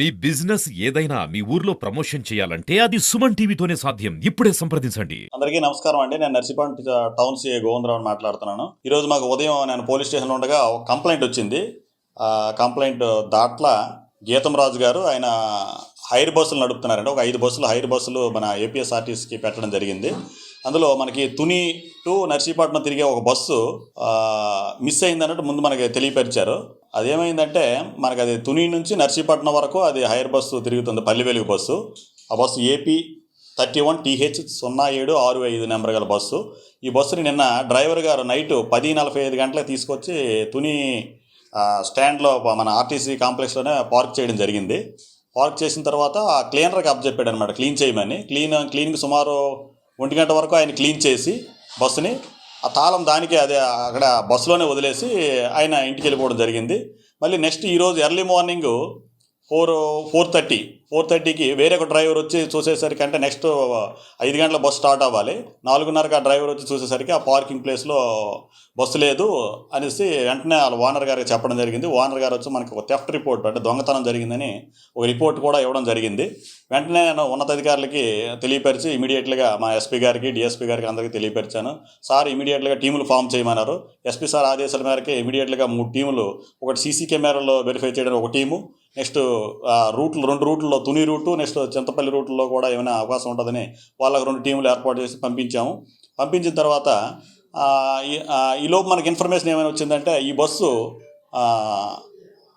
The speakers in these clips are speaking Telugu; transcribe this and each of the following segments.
మీ బిజినెస్ ఏదైనా మీ ఊర్లో ప్రమోషన్ చేయాలంటే అది సుమన్ టీవీతోనే సాధ్యం. ఇప్పుడే సంప్రదించండి. అందరికీ నమస్కారం అండి. నేను నర్సీపట్నం టౌన్ సిఏ గోవిందరావు మాట్లాడుతున్నాను. ఈరోజు మాకు ఉదయం నేను పోలీస్ స్టేషన్లో ఉండగా ఒక కంప్లైంట్ వచ్చింది. కంప్లైంట్ దాట్ల గీతం రాజు గారు ఆయన హైర్ బస్సులు నడుపుతున్నారండి. ఒక ఐదు బస్సులు హైర్ బస్సులు మన ఏపీఎస్ఆర్టీసీకి పెట్టడం జరిగింది. అందులో మనకి తుని టు నర్సీపట్నం తిరిగే ఒక బస్సు మిస్ అయిందన్నట్టు ముందు మనకి తెలియపరిచారు. అదేమైందంటే మనకి అది తుని నుంచి నర్సీపట్నం వరకు అది హైర్ బస్సు తిరుగుతుంది పల్లివెలుగు బస్సు. ఆ bus AP thirty one TH సున్నా ఏడు ఆరు ఐదు నెంబర్ గల బస్సు. ఈ బస్సుని నిన్న డ్రైవర్ గారు నైట్ పది నలభై ఐదు గంటలకు తీసుకొచ్చి తుని స్టాండ్లో మన ఆర్టీసీ కాంప్లెక్స్లోనే పార్క్ చేయడం జరిగింది. పార్క్ చేసిన తర్వాత ఆ క్లీనర్కి అప్ చెప్పాడు అనమాట క్లీన్ చేయమని. క్లీన్ క్లీన్కి సుమారు ఒంటి గంట వరకు ఆయన క్లీన్ చేసి బస్సుని ఆ తాళం దానికి అదే అక్కడ బస్సులోనే వదిలేసి ఆయన ఇంటికి వెళ్ళిపోవడం జరిగింది. మళ్ళీ నెక్స్ట్ ఈరోజు early morning four four thirty four థర్టీకి వేరే ఒక డ్రైవర్ వచ్చి చూసేసరికి అంటే నెక్స్ట్ ఐదు గంటల బస్సు స్టార్ట్ అవ్వాలి. నాలుగున్నరకు ఆ డ్రైవర్ వచ్చి చూసేసరికి ఆ పార్కింగ్ ప్లేస్లో బస్సు లేదు అనేసి వెంటనే వాళ్ళ ఓనర్ గారికి చెప్పడం జరిగింది. ఓనర్ గారు వచ్చి మనకి ఒక థెఫ్ట్ రిపోర్ట్ అంటే దొంగతనం జరిగిందని ఒక రిపోర్ట్ కూడా ఇవ్వడం జరిగింది. వెంటనే నేను ఉన్నతాధికారులకి తెలియపరిచి ఇమీడియట్గా మా ఎస్పీ గారికి డిఎస్పీ గారికి అందరికీ తెలియపరిచాను. సార్ ఇమీడియట్గా టీములు ఫామ్ చేయమన్నారు. ఎస్పీ సార్ ఆదేశాల మేరకు ఇమీడియట్గా మూడు టీములు ఒకటి సీసీ కెమెరాలో వెరిఫై చేయడానికి ఒక టీము నెక్స్ట్ రూట్లు రెండు రూట్లలో తుని రూటు నెక్స్ట్ చింతపల్లి రూట్లో కూడా ఏమైనా అవకాశం ఉంటుందని వాళ్ళకి రెండు టీములు ఏర్పాటు చేసి పంపించాము. పంపించిన తర్వాత ఈలోపు మనకి ఇన్ఫర్మేషన్ ఏమైనా వచ్చిందంటే ఈ బస్సు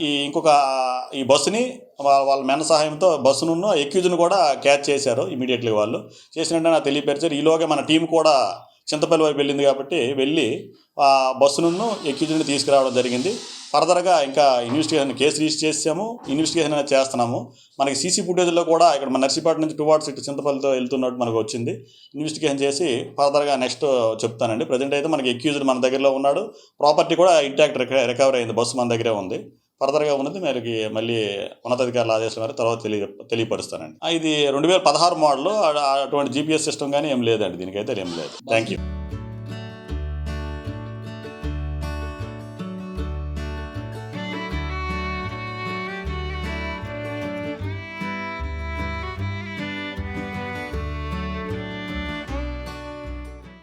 ఈ ఇంకొక ఈ బస్సుని వాళ్ళ మెన సహాయంతో బస్సును ఎక్యూజ్ను కూడా క్యాచ్ చేశారు ఇమీడియట్లీ వాళ్ళు. చేసినట్టు నాకు తెలియపరిచారు. ఈలోగా మన టీం కూడా చింతపల్లి వైపు వెళ్ళింది కాబట్టి వెళ్ళి ఆ బస్సును ఎక్యూజ్ని తీసుకురావడం జరిగింది. ఫర్దర్గా ఇంకా ఇన్వెస్టిగేషన్ కేసు రిజిస్టర్ చేసాము. ఇన్వెస్టిగేషన్ అనేది చేస్తున్నాము. మనకి సీసీ ఫుటేజ్లో కూడా ఇక్కడ మన నర్సీపట్నం నుంచి టువార్డ్స్ ఇటు చింతపల్లితో వెళ్తున్నట్టు మనకు వచ్చింది. ఇన్వెస్టిగేషన్ చేసి ఫర్దర్గా నెక్స్ట్ చెప్తానండి. ప్రజెంట్ అయితే మనకి ఎక్యూజ్డ్ మన దగ్గరలో ఉన్నాడు. ప్రాపర్టీ కూడా ఇంటాక్ట్ రికవర్ అయింది. బస్సు మన దగ్గరే ఉంది. ఫర్దర్గా ఉన్నది. మనకి మళ్ళీ ఉన్నతాధికారుల ఆదేశం మేరకు తర్వాత తెలియ తెలియపరుస్తానండి. ఇది రెండు వేల పదహారు మోడల్. అటువంటి జీపీఎస్ సిస్టమ్ కానీ ఏం లేదండి. దీనికైతే ఏం లేదు. Thank you